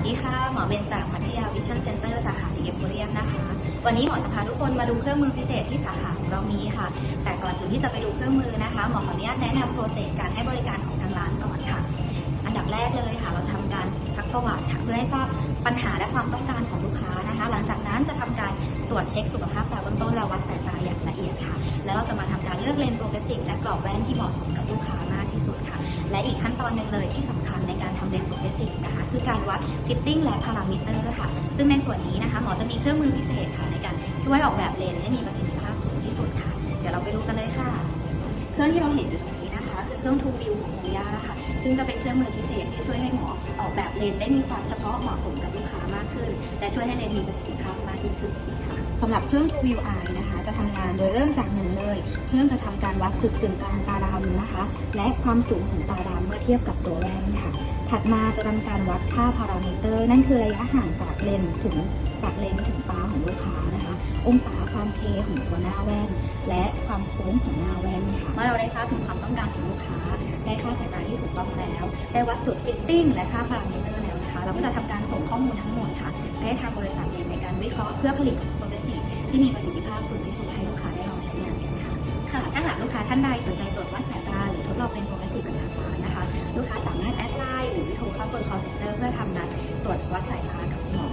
วัสดีค่ะ หมอเบนจากมัธยาวิชั่นเซ็นเตอร์สาขาเอ็มโพเรียมนะคะ วันนี้หมอจะพาทุกคนมาดูเครื่องมือพิเศษที่สาขาของเรามีค่ะ แต่ก่อนอื่นที่จะไปดูเครื่องมือนะคะ หมอขออนุญาตแนะนำโปรเซสการให้บริการของทางร้านก่อนค่ะ อันดับแรกเลยค่ะ เราจะทำการซักประวัติค่ะเพื่อให้ทราบปัญหาและความต้องการของลูกค้านะคะ หลังจากนั้นจะทำการตรวจเช็คสุขภาพตาเบื้องต้นและวัดสายตาอย่างละเอียดค่ะ แล้วเราจะมาทำการเลือกเลนส์โปรเกรสซีฟและกรอบแว่นที่เหมาะสมกับลูกค้ามากที่สุดค่ะ และอีกขั้นตอนหนึ่งเลยที่สำคัญใน การทำเลนส์โปรเกรสซีฟนะคะคือการวัดฟิตติ้งและพารามิเตอร์ค่ะ ซึ่งในส่วนนี้นะคะหมอจะมีเครื่องมือพิเศษค่ะในการช่วยออกแบบเลนให้มีประสิทธิภาพสูงที่สุดค่ะ เดี๋ยวเราไปดูกันเลยค่ะ เครื่องที่เราเห็นอยู่ตรงนี้นะคะ คือเครื่อง True View ของโมย่าค่ะ ซึ่งจะเป็นเครื่องมือพิเศษที่ช่วยให้หมอออกแบบเลนได้มีความเฉพาะเหมาะสมกับลูกค้ามากขึ้น และช่วยให้เลนมีประสิทธิภาพมากยิ่งขึ้นค่ะสำหรับเครื่อง True View Eye นะคะ จะทำงานโดยเริ่มจากหนึ่งเลย เครื่องจะทำการวัดจุดกึ่งกลางตาดำนะคะ และความสูงของตาดำเมื่อเทียบกับตัวแว่นค่ะ ถัดมาจะทำการวัดค่าพารามิเตอร์ นั่นคือระยะห่างจากเลนถึงจากเลนถึงตาของลูกค้านะคะ องศาความเทของตัวหน้าแว่น และความโค้งของหน้าแว่นค่ะเมื่อเราได้ทราบถึงความต้องการของลูกค้า ได้ค่าสายตาที่ถูกต้องแล้ว ได้วัดจุดฟิตติ้งและค่าพารามิเตอร์แล้วนะคะ เราก็จะทำการส่งข้อมูลทั้งหมดค่ะไปให้ทางบริษัทเองในการวิเคราะห์เพื่อผลิตโปรเกรสซีที่มีประสิทธิภาพสูงที่สุดให้ลูกค้าได้ลองใช้งานกันค่ะค่ะถ้าหากลูกค้าท่านใดสนใจตรวจวัดสายตาหรือทดลองเป็นโปรเกรสซีกับทางร้านนะคะ ลูกค้าสามารถแอด เพื่อทำนัดตรวจวัดสายตากับหมอ